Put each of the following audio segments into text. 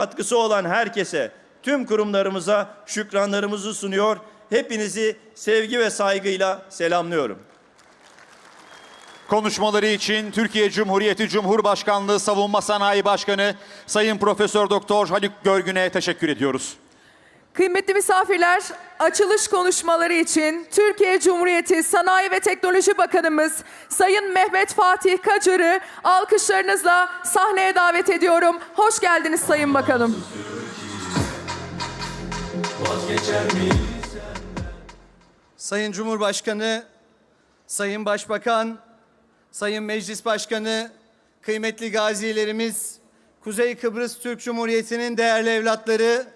katkısı olan herkese, tüm kurumlarımıza şükranlarımızı sunuyor. Hepinizi sevgi ve saygıyla selamlıyorum. Konuşmaları için Türkiye Cumhuriyeti Cumhurbaşkanlığı Savunma Sanayi Başkanı Sayın Profesör Doktor Haluk Görgün'e teşekkür ediyoruz. Kıymetli misafirler, açılış konuşmaları için Türkiye Cumhuriyeti Sanayi ve Teknoloji Bakanımız Sayın Mehmet Fatih Kacar'ı alkışlarınızla sahneye davet ediyorum. Hoş geldiniz Sayın Bakanım. Sayın Cumhurbaşkanı, Sayın Başbakan, Sayın Meclis Başkanı, kıymetli gazilerimiz, Kuzey Kıbrıs Türk Cumhuriyeti'nin değerli evlatları,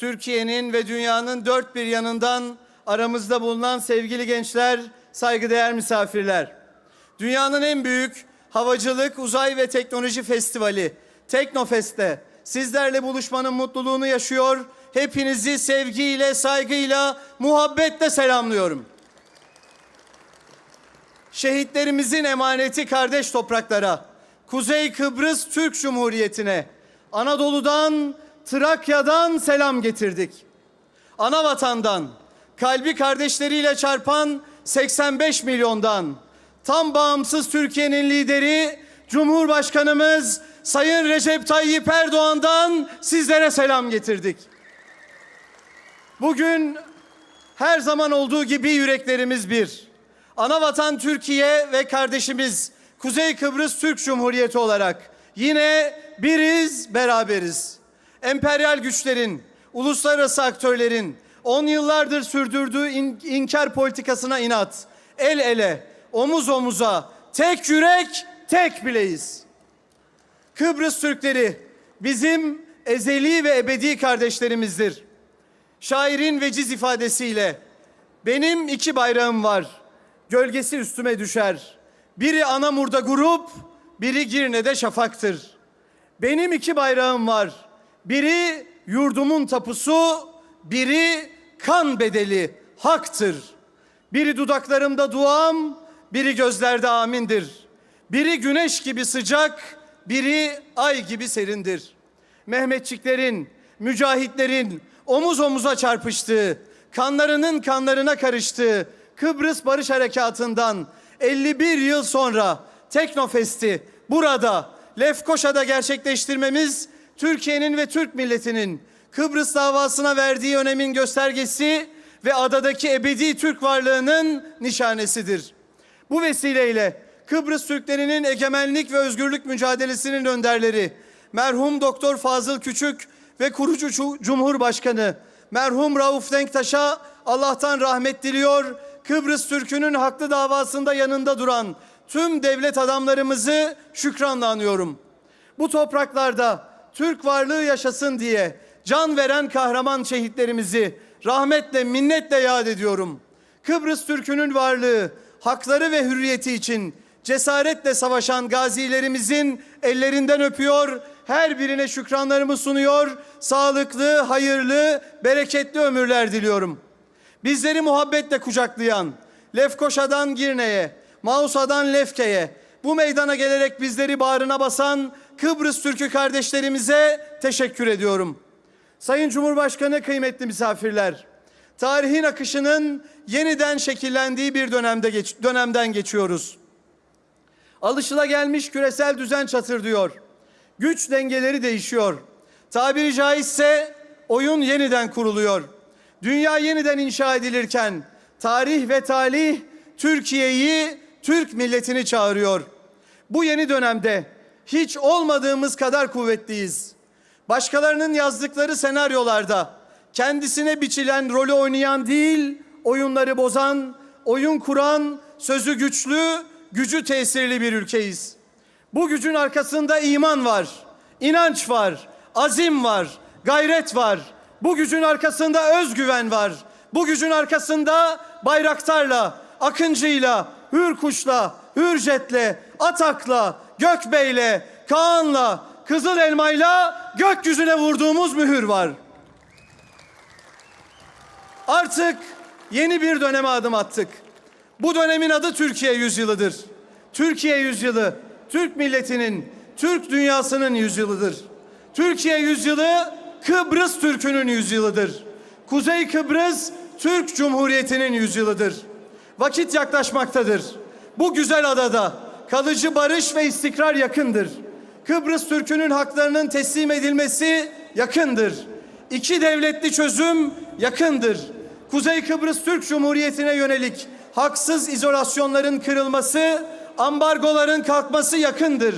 Türkiye'nin ve dünyanın dört bir yanından aramızda bulunan sevgili gençler, saygıdeğer misafirler. Dünyanın en büyük havacılık, uzay ve teknoloji festivali Teknofest'te sizlerle buluşmanın mutluluğunu yaşıyor. Hepinizi sevgiyle, saygıyla, muhabbetle selamlıyorum. Şehitlerimizin emaneti kardeş topraklara, Kuzey Kıbrıs Türk Cumhuriyeti'ne, Anadolu'dan, Trakya'dan selam getirdik. Ana vatandan, kalbi kardeşleriyle çarpan 85 milyondan, tam bağımsız Türkiye'nin lideri Cumhurbaşkanımız Sayın Recep Tayyip Erdoğan'dan sizlere selam getirdik. Bugün her zaman olduğu gibi yüreklerimiz bir. Anavatan Türkiye ve kardeşimiz Kuzey Kıbrıs Türk Cumhuriyeti olarak yine biriz, beraberiz. Emperyal güçlerin, uluslararası aktörlerin 10 yıllardır sürdürdüğü in- inkar politikasına inat, el ele, omuz omuza, tek yürek, tek bileyiz. Kıbrıs Türkleri bizim ezeli ve ebedi kardeşlerimizdir. Şairin veciz ifadesiyle benim iki bayrağım var. Gölgesi üstüme düşer. Biri Anamur'da grup, biri Girne'de şafaktır. Benim iki bayrağım var. Biri yurdumun tapusu, biri kan bedeli, haktır. Biri dudaklarımda duam, biri gözlerde amindir. Biri güneş gibi sıcak, biri ay gibi serindir. Mehmetçiklerin, mücahitlerin omuz omuza çarpıştığı, kanlarının kanlarına karıştığı Kıbrıs Barış Harekatı'ndan 51 yıl sonra Teknofest'i burada Lefkoşa'da gerçekleştirmemiz Türkiye'nin ve Türk milletinin Kıbrıs davasına verdiği önemin göstergesi ve adadaki ebedi Türk varlığının nişanesidir. Bu vesileyle Kıbrıs Türklerinin egemenlik ve özgürlük mücadelesinin önderleri merhum Doktor Fazıl Küçük ve kurucu Cu- Cumhurbaşkanı merhum Rauf Denktaş'a Allah'tan rahmet diliyor. Kıbrıs Türk'ünün haklı davasında yanında duran tüm devlet adamlarımızı şükranla anıyorum. Bu topraklarda Türk varlığı yaşasın diye can veren kahraman şehitlerimizi rahmetle, minnetle yad ediyorum. Kıbrıs Türk'ünün varlığı, hakları ve hürriyeti için cesaretle savaşan gazilerimizin ellerinden öpüyor, her birine şükranlarımı sunuyor, sağlıklı, hayırlı, bereketli ömürler diliyorum. Bizleri muhabbetle kucaklayan, Lefkoşa'dan Girne'ye, Mausa'dan Lefke'ye, bu meydana gelerek bizleri bağrına basan Kıbrıs Türk'ü kardeşlerimize teşekkür ediyorum. Sayın Cumhurbaşkanı kıymetli misafirler, tarihin akışının yeniden şekillendiği bir dönemde geç, dönemden geçiyoruz. Alışılagelmiş küresel düzen çatır diyor. Güç dengeleri değişiyor. Tabiri caizse oyun yeniden kuruluyor. Dünya yeniden inşa edilirken tarih ve talih Türkiye'yi, Türk milletini çağırıyor. Bu yeni dönemde hiç olmadığımız kadar kuvvetliyiz. Başkalarının yazdıkları senaryolarda kendisine biçilen rolü oynayan değil, oyunları bozan, oyun kuran, sözü güçlü, gücü tesirli bir ülkeyiz. Bu gücün arkasında iman var, inanç var, azim var, gayret var. Bu gücün arkasında özgüven var. Bu gücün arkasında bayraktarla, akıncıyla, hürkuşla, hürcetle, atakla, gökbeyle, Kaan'la, kızıl elmayla gökyüzüne vurduğumuz mühür var. Artık yeni bir döneme adım attık. Bu dönemin adı Türkiye yüzyılıdır. Türkiye yüzyılı, Türk milletinin, Türk dünyasının yüzyılıdır. Türkiye yüzyılı Kıbrıs Türk'ünün yüzyılıdır. Kuzey Kıbrıs Türk Cumhuriyeti'nin yüzyılıdır. Vakit yaklaşmaktadır. Bu güzel adada kalıcı barış ve istikrar yakındır. Kıbrıs Türk'ünün haklarının teslim edilmesi yakındır. İki devletli çözüm yakındır. Kuzey Kıbrıs Türk Cumhuriyeti'ne yönelik haksız izolasyonların kırılması, ambargoların kalkması yakındır.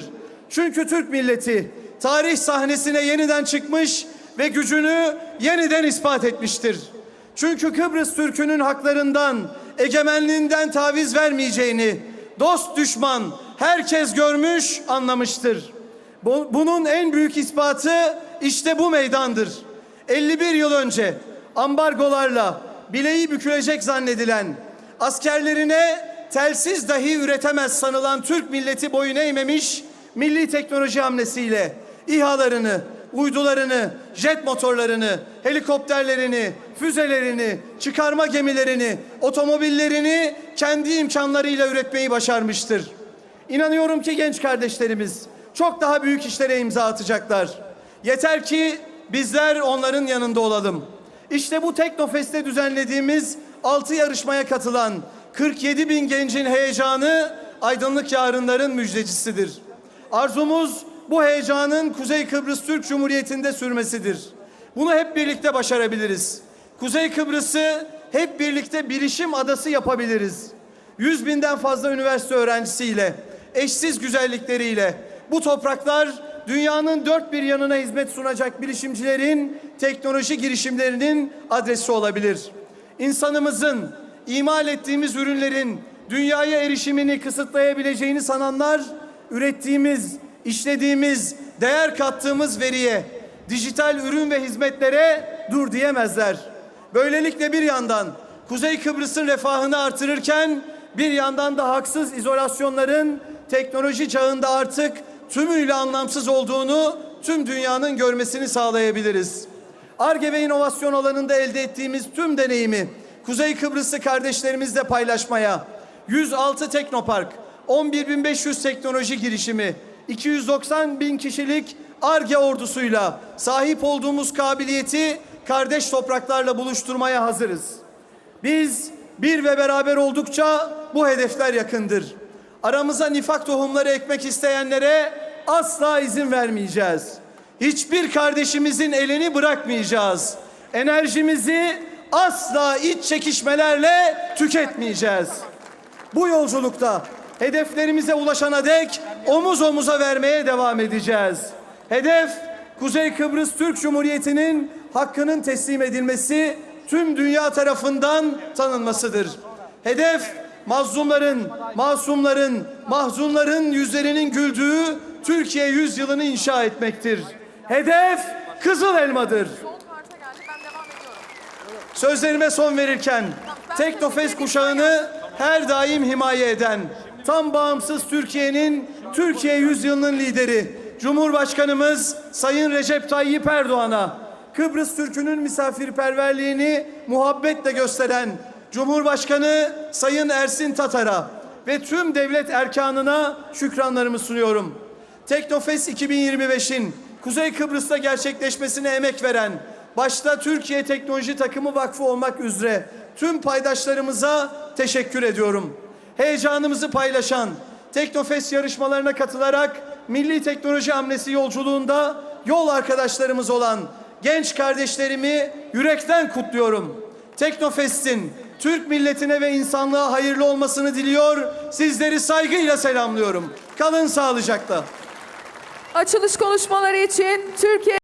Çünkü Türk milleti tarih sahnesine yeniden çıkmış ve gücünü yeniden ispat etmiştir. Çünkü Kıbrıs Türk'ünün haklarından, egemenliğinden taviz vermeyeceğini dost düşman herkes görmüş, anlamıştır. Bu- Bunun en büyük ispatı işte bu meydandır. 51 yıl önce ambargolarla bileği bükülecek zannedilen, askerlerine telsiz dahi üretemez sanılan Türk milleti boyun eğmemiş, milli teknoloji hamlesiyle İHA'larını, uydularını, jet motorlarını, helikopterlerini, füzelerini, çıkarma gemilerini, otomobillerini kendi imkanlarıyla üretmeyi başarmıştır. İnanıyorum ki genç kardeşlerimiz çok daha büyük işlere imza atacaklar. Yeter ki bizler onların yanında olalım. İşte bu Teknofest'te düzenlediğimiz 6 yarışmaya katılan 47 bin gencin heyecanı aydınlık yarınların müjdecisidir. Arzumuz bu heyecanın Kuzey Kıbrıs Türk Cumhuriyeti'nde sürmesidir. Bunu hep birlikte başarabiliriz. Kuzey Kıbrıs'ı hep birlikte bilişim adası yapabiliriz. 100 binden fazla üniversite öğrencisiyle, eşsiz güzellikleriyle bu topraklar dünyanın dört bir yanına hizmet sunacak bilişimcilerin, teknoloji girişimlerinin adresi olabilir. İnsanımızın imal ettiğimiz ürünlerin dünyaya erişimini kısıtlayabileceğini sananlar ürettiğimiz, işlediğimiz, değer kattığımız veriye, dijital ürün ve hizmetlere dur diyemezler. Böylelikle bir yandan Kuzey Kıbrıs'ın refahını artırırken bir yandan da haksız izolasyonların teknoloji çağında artık tümüyle anlamsız olduğunu tüm dünyanın görmesini sağlayabiliriz. ARGE ve inovasyon alanında elde ettiğimiz tüm deneyimi Kuzey Kıbrıslı kardeşlerimizle paylaşmaya 106 teknopark, 11.500 teknoloji girişimi, 290 bin kişilik ARGE ordusuyla sahip olduğumuz kabiliyeti kardeş topraklarla buluşturmaya hazırız. Biz bir ve beraber oldukça bu hedefler yakındır. Aramıza nifak tohumları ekmek isteyenlere asla izin vermeyeceğiz. Hiçbir kardeşimizin elini bırakmayacağız. Enerjimizi asla iç çekişmelerle tüketmeyeceğiz. Bu yolculukta hedeflerimize ulaşana dek omuz omuza vermeye devam edeceğiz. Hedef Kuzey Kıbrıs Türk Cumhuriyeti'nin hakkının teslim edilmesi, tüm dünya tarafından tanınmasıdır. Hedef mazlumların, masumların, mahzunların yüzlerinin güldüğü Türkiye yüzyılını inşa etmektir. Hedef Kızıl Elmadır. Sözlerime son verirken Teknofest kuşağını her daim himaye eden, tam bağımsız Türkiye'nin Türkiye yüzyılının lideri Cumhurbaşkanımız Sayın Recep Tayyip Erdoğan'a Kıbrıs Türk'ünün misafirperverliğini muhabbetle gösteren Cumhurbaşkanı Sayın Ersin Tatar'a ve tüm devlet erkanına şükranlarımı sunuyorum. Teknofest 2025'in Kuzey Kıbrıs'ta gerçekleşmesine emek veren, başta Türkiye Teknoloji Takımı Vakfı olmak üzere tüm paydaşlarımıza teşekkür ediyorum. Heyecanımızı paylaşan, Teknofest yarışmalarına katılarak milli teknoloji hamlesi yolculuğunda yol arkadaşlarımız olan genç kardeşlerimi yürekten kutluyorum. Teknofest'in Türk milletine ve insanlığa hayırlı olmasını diliyor. Sizleri saygıyla selamlıyorum. Kalın sağlıcakla. Açılış konuşmaları için Türkiye